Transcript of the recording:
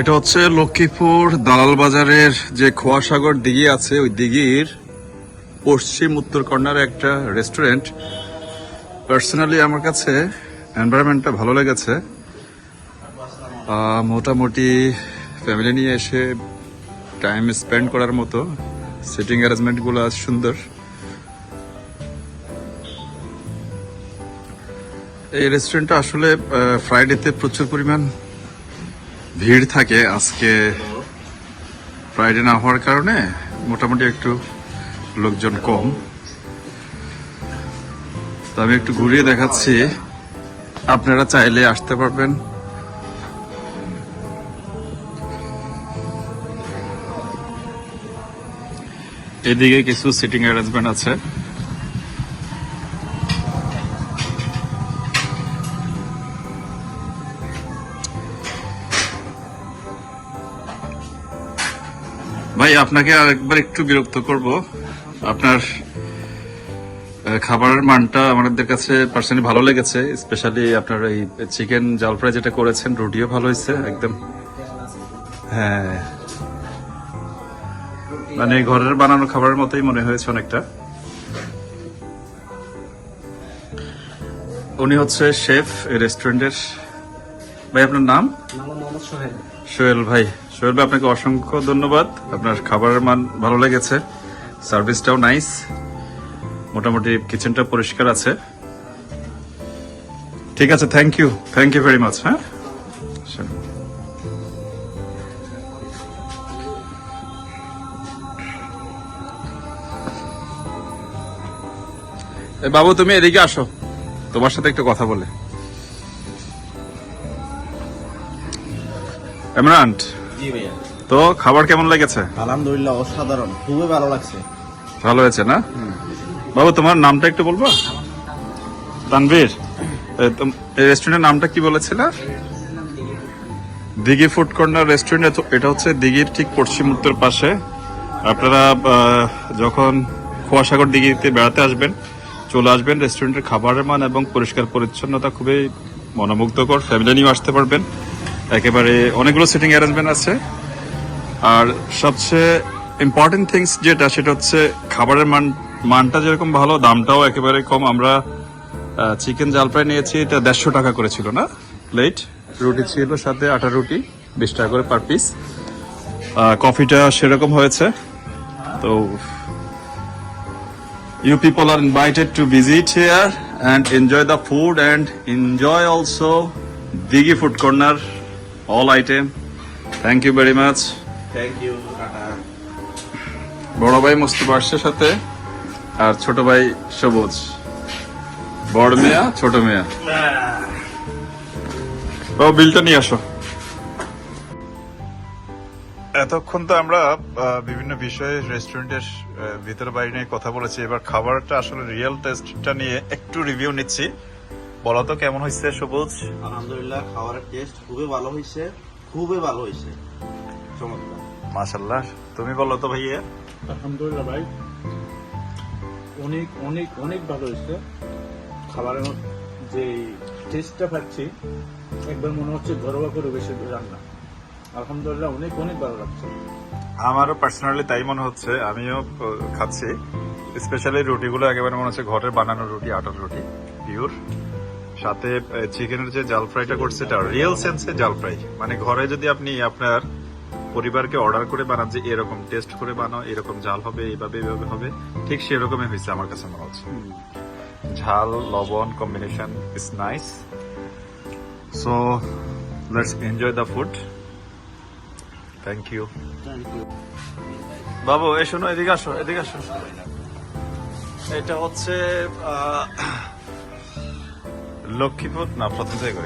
এটা হচ্ছে লক্ষ্মীপুর দালাল বাজারের যে খোয়াসাগর দিঘি আছে, ওই দিঘির পশ্চিম উত্তর কর্নারে একটা রেস্টুরেন্ট পার্সোনালি আমার কাছে এনভায়রনমেন্টটা ভালো লেগেছে। মোটামুটি ফ্যামিলি নিয়ে এসে টাইম স্পেন্ড করার মতো সিটিং অ্যারেঞ্জমেন্টগুলো সুন্দর। এই রেস্টুরেন্টটা আসলে ফ্রাইডেতে প্রচুর পরিমাণ ভিড় থাকে আজকে। ফ্রাইডে না হওয়ার কারণে মোটামুটি একটু লোকজন কম। তো আমি একটু ঘুরিয়ে দেখাচ্ছি। আপনারা চাইলে আসতে পারবেন। এদিকে কিছু সিটিং অ্যারেঞ্জমেন্ট আছে। ভাই, আপনাকে আরেকবার একটু বিরক্ত করব। আপনার খাবারের মানটা আমাদের কাছে পার্সোনালি ভালো লেগেছে স্পেশালি আপনার এই চিকেন জাল ফ্রাই যেটা করেছেন, রুটিও ভালো হয়েছে, একদম। হ্যাঁ। মানে ঘরের বানানো খাবারের মতোই মনে হয়েছে অনেকটা। উনি হচ্ছে শেফ এই রেস্টুরেন্টের। ভাই আপনার নাম? সোহেল ভাই সোহেল ভাই আপনাকে অসংখ্য ধন্যবাদ। আপনার খাবারের মান ভালো লেগেছে সার্ভিসটাও নাইস। মোটামুটি কিচেনটা পরিষ্কার আছে। ঠিক আছে thank you. Thank you very much হ্যাঁ? বাবু তুমি এদিকে আসো। তোমার সাথে একটু কথা বলে। ইমরান জি ভাইয়া। তো খাবার কেমন লেগেছে? আলহামদুলিল্লাহ অসাধারণ। খুবই ভালো লাগছে। ভালো হয়েছে না? বাবু তোমার নামটা একটু বলব? তানভীর এই রেস্টুরেন্টের নামটা কি বলেছিল? দিঘি ফুড কর্নার রেস্টুরেন্ট এটা হচ্ছে দিঘির ঠিক পশ্চিম উত্তর পাশে। আপনারা যখন খোয়াসাগর দিঘিতে বেড়াতে আসবেন চলে আসবেন রেস্টুরেন্টের খাবারের মান এবং পরিষ্কার পরিচ্ছন্নতা খুবই মনোমুগ্ধকর। ফ্যামিলি নিয়েও আসতে পারবেন। একেবারে অনেকগুলো সিটিং অ্যারেঞ্জমেন্ট আছে। আর সবচেয়ে ইম্পর্টেন্ট থিংস যেটা, সেটা হচ্ছে খাবারের মান, মানটা যেরকম ভালো, দামটাও একেবারে কম। আমরা চিকেন জাল ফ্রাই নিয়েছি, এটা দেড়শো টাকা করে ছিল না? প্লেট রুটি ছিল সাথে আটা রুটি, বিশ টাকা করে পার পিস কফিটা সেরকম হয়েছে। তো you people are invited to visit here and enjoy the food and enjoy also Digi Food Corner all item thank you very much you tata বড় ভাই মুস্তফা আসছে সাথে আর ছোট ভাই সবুজ বড় মেয়া ছোট মেয়া ও বিলটা নিয়ে আসো এতক্ষণ তো আমরা আহ, বিভিন্ন বিষয়ে রেস্টুরেন্টের ভিতরে বাইরে নিয়ে কথা বলেছি। এবার খাবারটা আসলে রিয়েল টেস্টটা নিয়ে একটু রিভিউ নিচ্ছি। বলো তো কেমন হয়েছে সবুজ? আলহামদুলিল্লাহ খাবারের টেস্ট খুবই ভালো হয়েছে খুবই ভালো হয়েছে চমৎকার। মাশাল্লাহ তুমি বলো তো ভাইয়া। আলহামদুলিল্লাহ ভাই অনেক অনেক অনেক ভালো হয়েছে খাবারের মধ্যে যে টেস্টটা পাচ্ছি একবার মনে হচ্ছে ঘরোয়া করে পরিবেশে রান্না। আলহামদুলিল্লাহ অনেক অনেক ভালো লাগছে। আমারও পার্সোনালি তাই মনে হচ্ছে আমিও খাচ্ছি। স্পেশালি রুটিগুলো একেবারে মনে হচ্ছে ঘরের বানানো রুটি আটার রুটি পিওর সাথে চিকেনের যে জাল ফ্রাইটা করছে এটা রিয়েল সেন্সে জাল ফ্রাই মানে ঘরে যদি আপনি আপনার পরিবারকে অর্ডার করে বানান যে এরকম টেস্ট করে বানাও এরকম জাল হবে এইভাবে এইভাবে হবে ঠিক সেরকমই হয়েছে আমার কাছে মনে হচ্ছে। ঝাল লবণ combination is nice so let's enjoy the food thank you বাবু এ শোনো এদিকে আসো এদিকে আসো। এটা হচ্ছে আহ, লক্ষ্মীপুর না প্রথম থেকে করি